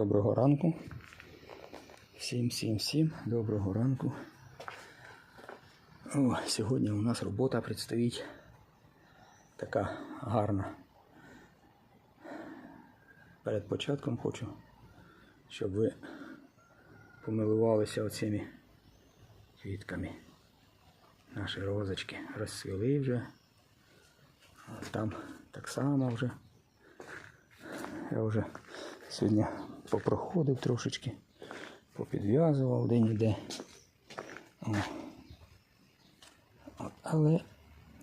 Доброго ранку. Всім, всім, всім доброго ранку. О, сьогодні у нас робота предстоїть така гарна. Перед початком хочу, щоб ви помилувалися оцими квітками. Наші розочки розцвіли вже. Там так само вже. Я вже сьогодні попроходив трошечки, попідв'язував де-ніде. Але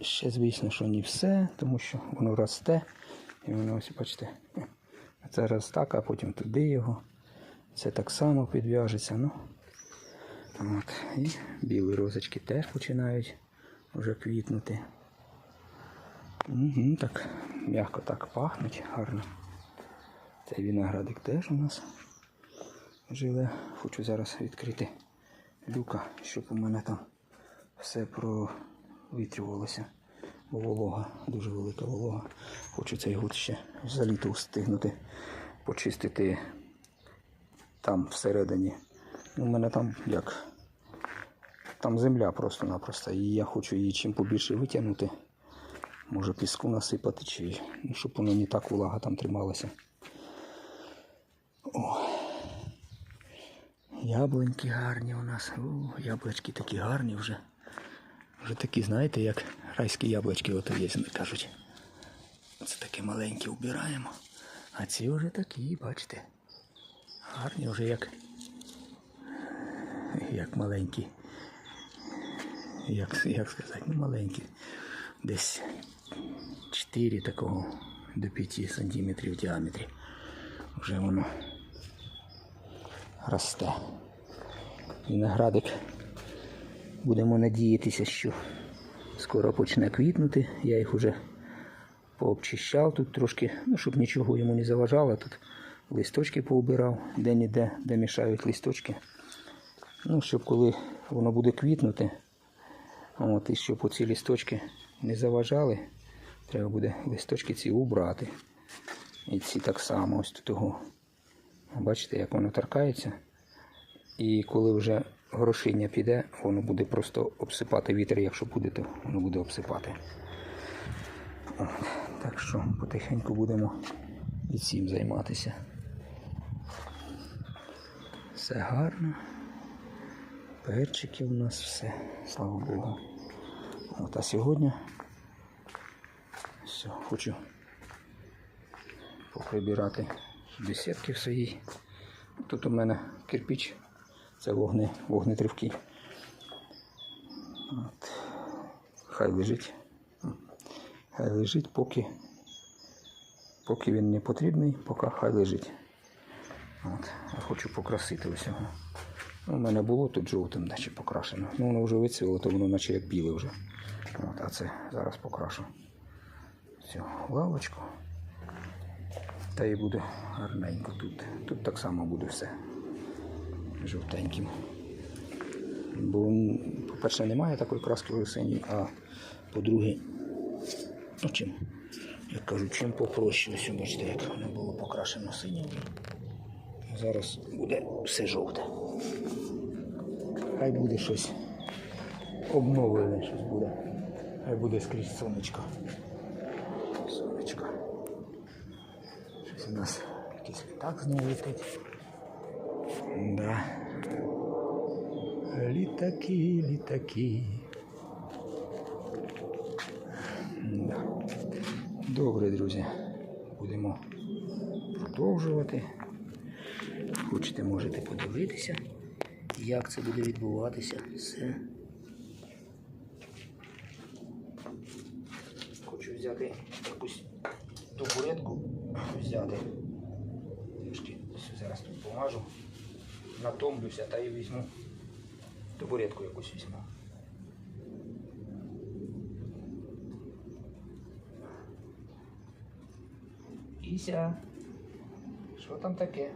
ще, звісно, що не все, тому що воно росте. І воно ось, бачите, це раз так, а потім туди його. Це так само підв'яжеться. Ну. От. І білі розочки теж починають вже квітнути. Угу, так м'яко так пахнуть гарно. Цей виноградик теж у нас живе. Хочу зараз відкрити люка, щоб у мене там все провітрювалося. Волога, дуже велика волога. Хочу цей год ще за літо встигнути почистити там всередині. Ну, у мене там як. Там земля просто-напросто. І я хочу її чим побільше витягнути. Може піску насипати, чи ну, щоб воно не так влага там трималася. О. Яблуньки гарні у нас. О, яблучки такі гарні вже. Вже такі, знаєте, як райські яблучки от є, вони кажуть. Це такі маленькі вбираємо. А ці вже такі, бачите. Гарні вже як. Як маленькі. Як, як сказати, ну маленькі. Десь 4 такого до 5 сантиметрів в діаметрі. Вже воно росте. Виноградик. Будемо надіятися, що скоро почне квітнути. Я їх вже пообчищав тут трошки, ну, щоб нічого йому не заважало. Тут листочки поубирав, де-ніде, де мішають листочки. Ну, щоб коли воно буде квітнути, от, і щоб оці листочки не заважали, треба буде листочки ці убрати. І ці так само ось тут його. Бачите, як воно торкається. І коли вже горошиння піде, воно буде просто обсипати вітер, якщо буде, то воно буде обсипати. Так що потихеньку будемо і цим займатися. Все гарно. Перчики у нас все, слава Богу. От, а сьогодні все, хочу поприбирати бесідки в своїй. Тут у мене кирпіч, це вогни, вогнетривкий. От. Хай лежить. Хай лежить, поки, поки він не потрібний, поки хай лежить. От. Я хочу покрасити усього. Ну, у мене було тут жовтим, наче покрашено. Ну, воно вже вицвіло, то воно наче як біле вже. От, а це зараз покрашу. Все, лавочку. Та і буде гарненько тут. Тут так само буде все жовтеньким. Бо, по-перше, немає такої краски синій, а по-друге, ну чим, як кажуть, чим попроще, ось бачите, як воно було покрашено синім. Зараз буде все жовте. Хай буде щось обновлене, щось буде. Хай буде скрізь сонечко. Сонечко. У нас якийсь літак знову летить. Да. Літаки, літаки. Да. Добре, друзі. Будемо продовжувати. Хочете, можете подивитися, як це буде відбуватися. Все. Хочу взяти якусь табуретку, взяти. Трішки зараз тут помажу, натомлюся та й візьму табуретку якусь візьму. Іся, що там таке?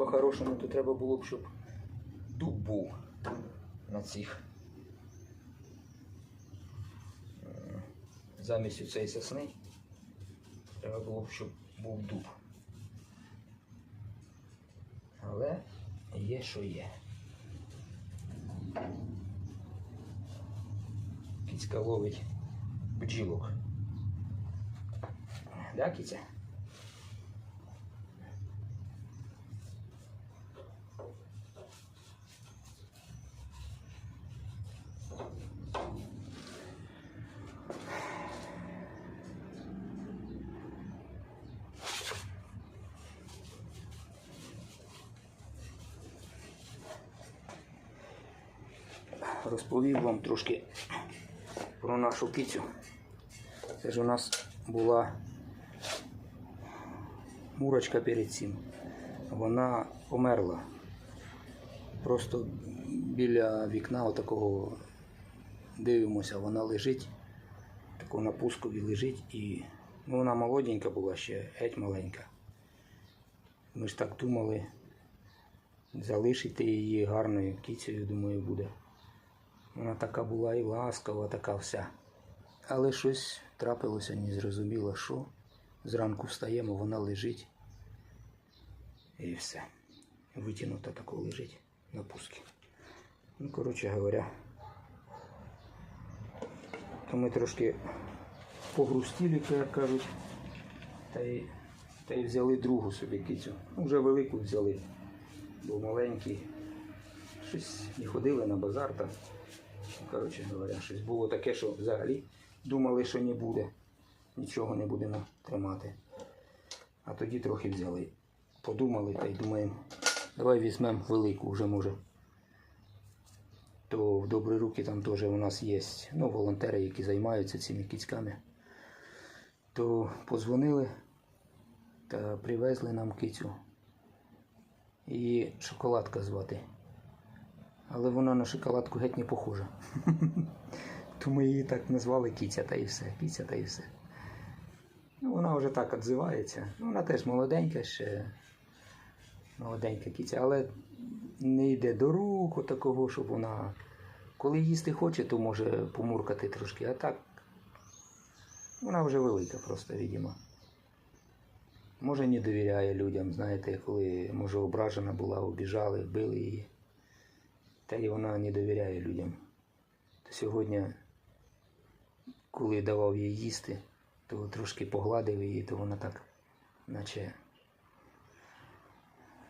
По-хорошому, то треба було б, щоб дуб був на цих. Е, Замість цієї сосни треба було б, щоб був дуб. Але є, що є. Кіцька ловить бджілок. Да, кіця? Розповів вам трошки про нашу кицю. Це ж у нас була мурочка перед цим. Вона померла. Просто біля вікна отакого дивимося, вона лежить, тако на пускові лежить і ну, вона молоденька була ще, геть маленька. Ми ж так думали, залишити її гарною кіцею, думаю, буде. Вона така була і ласкава, така вся. Але щось трапилося, не зрозуміло, що. Зранку встаємо, вона лежить. І все. Витягнута тако лежить на пускі. Ну, коротше говоря, то ми трошки погрустіли, як кажуть, та й, та й взяли другу собі кицю. Ну, вже велику взяли, був маленький. Щось не ходили на базар там. Коротше говоря, щось було таке, що взагалі думали, що не буде. Нічого не будемо тримати. А тоді трохи взяли. Подумали та й думаємо, давай візьмемо велику вже може. То в добрі руки там теж у нас є ну, волонтери, які займаються цими кицьками. То позвонили та привезли нам кицю. І шоколадка звати. Але вона на шоколадку геть не похожа. Тому її так назвали кіця та і все. Кіця та і все. Ну, вона вже так відзивається. Ну, Вона теж молоденька ще. Молоденька кіця, але не йде до рук такого, щоб вона. Коли їсти хоче, то може помуркати трошки. А так вона вже велика просто, відомо. Може, не довіряє людям, знаєте, коли може ображена була, обіжали, били її. Та й вона не довіряє людям. То сьогодні, коли давав їй їсти, то трошки погладив її, то вона так, наче,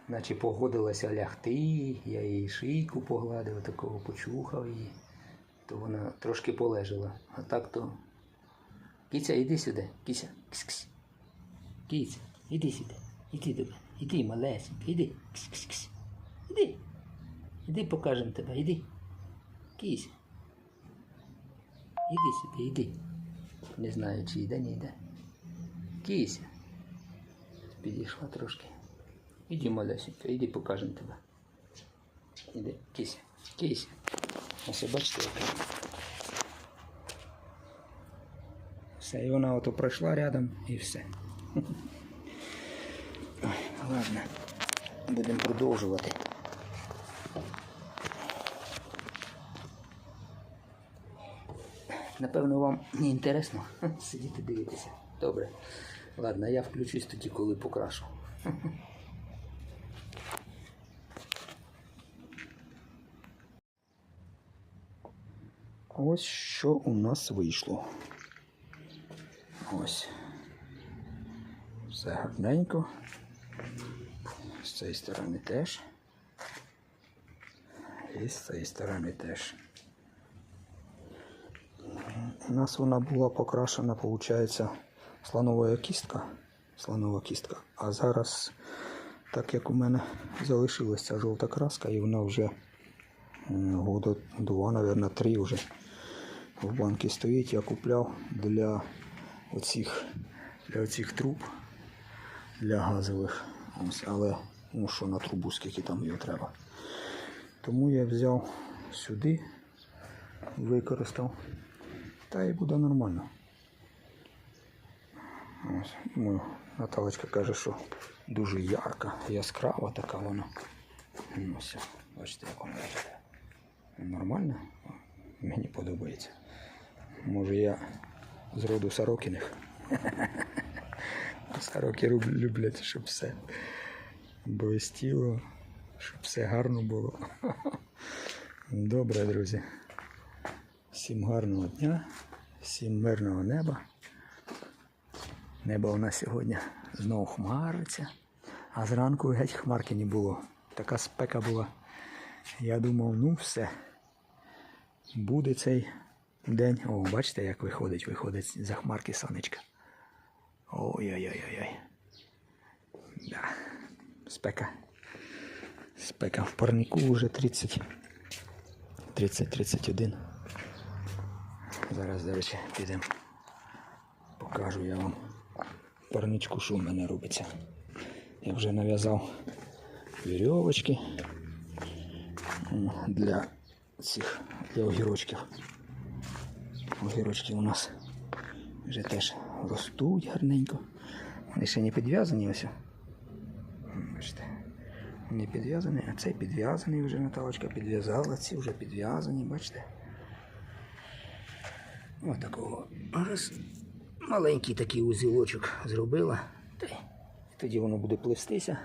наче погодилася лягти, я її шийку погладив, такого почухав її, то вона трошки полежала. А так то. Кіця, іди сюди, кіця, ксь-ксь. Кіця, іди сюди, іди до мене, іди, малесенька, іди, ксь-ксь-ксь. Іди. Іди покажемо тебе, іди. Кісь. Іди сюди, іди. Не знаю, чи йде, не йде. Кіся. Підійшла трошки. Іди, малесенька, іди покажемо тебе. Іди, кіся, кіся. Ось бачите, яка. Все, і вона ото пройшла рядом і все. Ладно, будемо продовжувати. Напевно, вам не інтересно сидіти дивитися. Добре. Ладно, я включусь тоді, коли покрашу. Ось що у нас вийшло. Ось. Все гарненько. З цієї сторони теж. І з цієї сторони теж. У нас вона була покрашена, виходить, слонова кістка. Слонова кістка. А зараз, так як у мене залишилася жовта краска, і вона вже года два, мабуть, три вже в банці стоїть, я купляв для оцих, для оцих труб, для газових. Ось, але ну що на трубу, скільки там його треба. Тому я взяв сюди, використав. Та і буде нормально. Ось, думаю, Наталочка каже, що дуже ярка, яскрава така вона. Ну, все, бачите, як вона виглядає. Нормально? Мені подобається. Може я з роду Сорокіних. Сороки люблять, щоб все блистіло, щоб все гарно було. Добре, друзі. Всім гарного дня, всім мирного неба. Небо у нас сьогодні знову хмариться, а зранку геть хмарки не було. Така спека була. Я думав, ну все. Буде цей день. О, бачите, як виходить, виходить за хмарки сонечка. Ой-ой-ой-ой. Да. Спека. Спека в парнику вже 30. 30-31. Зараз, до речі, підемо. Покажу я вам парничку, що в мене робиться. Я вже нав'язав вірьовочки для цих для огірочків. Огірочки у нас вже теж ростуть гарненько. Вони ще не підв'язані ось. Бачите. Не підв'язаний, а цей підв'язаний вже Наталочка підв'язала, ці вже підв'язані, бачите. Ось такого. Раз маленький такий узілочок зробила. Тоді воно буде плестися.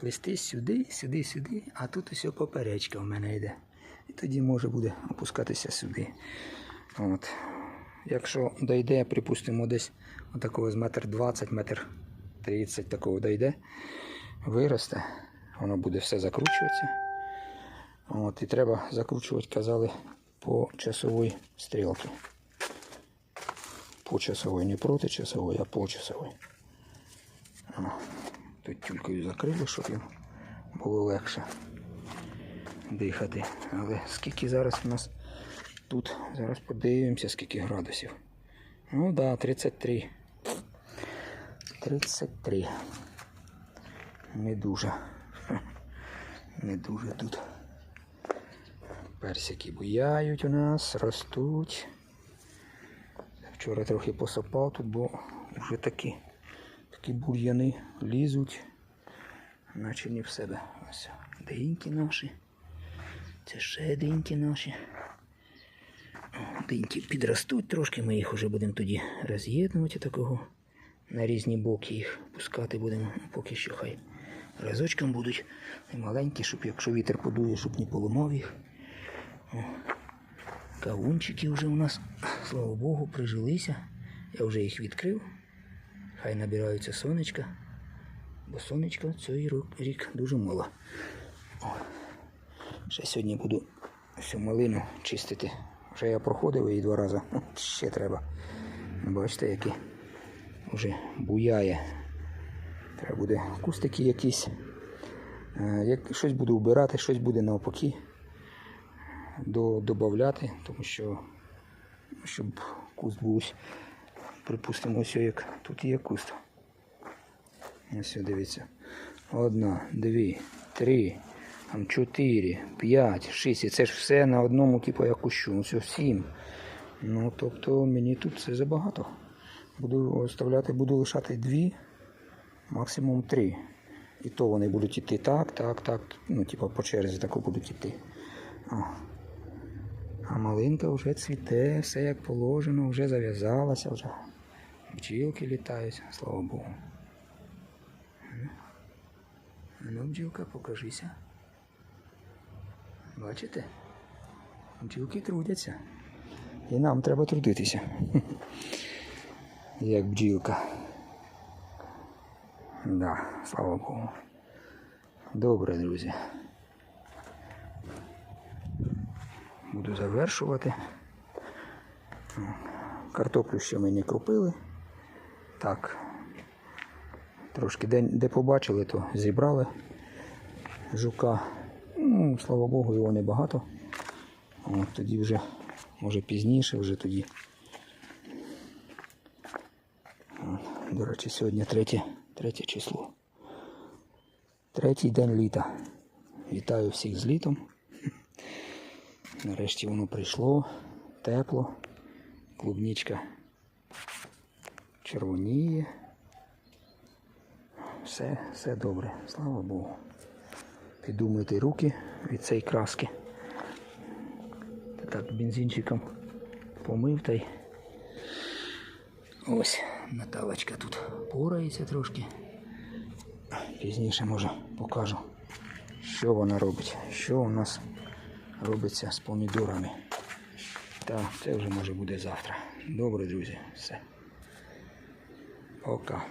Плестись сюди, сюди, сюди, а тут ось поперечка в мене йде. І тоді може буде опускатися сюди. От. Якщо дойде, припустимо, десь отакого з метр 20, метр 30 такого дойде, виросте, воно буде все закручуватися. От, і треба закручувати, казали, по часовій стрілці. По часовій, не проти часової, а по часовій. Тут тюлькою закрили, щоб їм було легше дихати. Але скільки зараз у нас тут, зараз подивимося, скільки градусів. Ну так, да, 33. 33. Не дуже. Не дуже тут. Персики буяють у нас, ростуть. Вчора трохи посапав тут, бо вже такі, такі бур'яни лізуть, наче не в себе. Ось диньки наші. Це ще диньки наші. О, Диньки підростуть трошки, ми їх вже будемо тоді роз'єднувати такого. На різні боки їх пускати будемо, Ну, поки що хай разочком будуть. І маленькі, щоб якщо вітер подує, щоб не поламав їх. Кавунчики вже у нас, слава Богу, прижилися. Я вже їх відкрив. Хай набираються сонечка. Бо сонечка цей рік дуже мало. О. Ще сьогодні буду всю малину чистити. Вже я проходив її два рази. Ну, Ще треба. Бачите, які вже буяє. Треба буде кустики якісь. Е, Як щось буду вбирати, щось буде навпаки до, додати, тому що ну, щоб куст був, припустимо, ось як тут є куст. Ось дивіться. Одна, дві, три, там чотири, п'ять, шість. І це ж все на одному, типу, як кущу. Ну, все сім. Ну, тобто мені тут це забагато. Буду оставляти, буду лишати дві, максимум три. І то вони будуть іти так, так, так. Ну, типу, по черзі тако будуть іти. А малинка вже цвіте, все як положено, вже зав'язалася, вже бджілки літають, слава Богу. Ну, бджілка, покажися. Бачите? Бджілки трудяться. І нам треба трудитися. Як бджілка. Да, слава Богу. Добре, друзі. Буду завершувати. Картоплю ще ми не крупили. Так. Трошки де, де побачили, то зібрали жука. Ну, слава Богу, його небагато. От тоді вже, може пізніше, вже тоді. До речі, сьогодні третє, третє число. Третій день літа. Вітаю всіх з літом. Нарешті воно прийшло, тепло, клубничка червоніє. все, все добре, слава Богу. Піду руки від цієї краски. Так, бензинчиком помив та й ось Наталочка тут порається трошки. Пізніше може покажу, що вона робить, що у нас робиться з помідорами. Та це вже може буде завтра. Добре, друзі, все. Пока.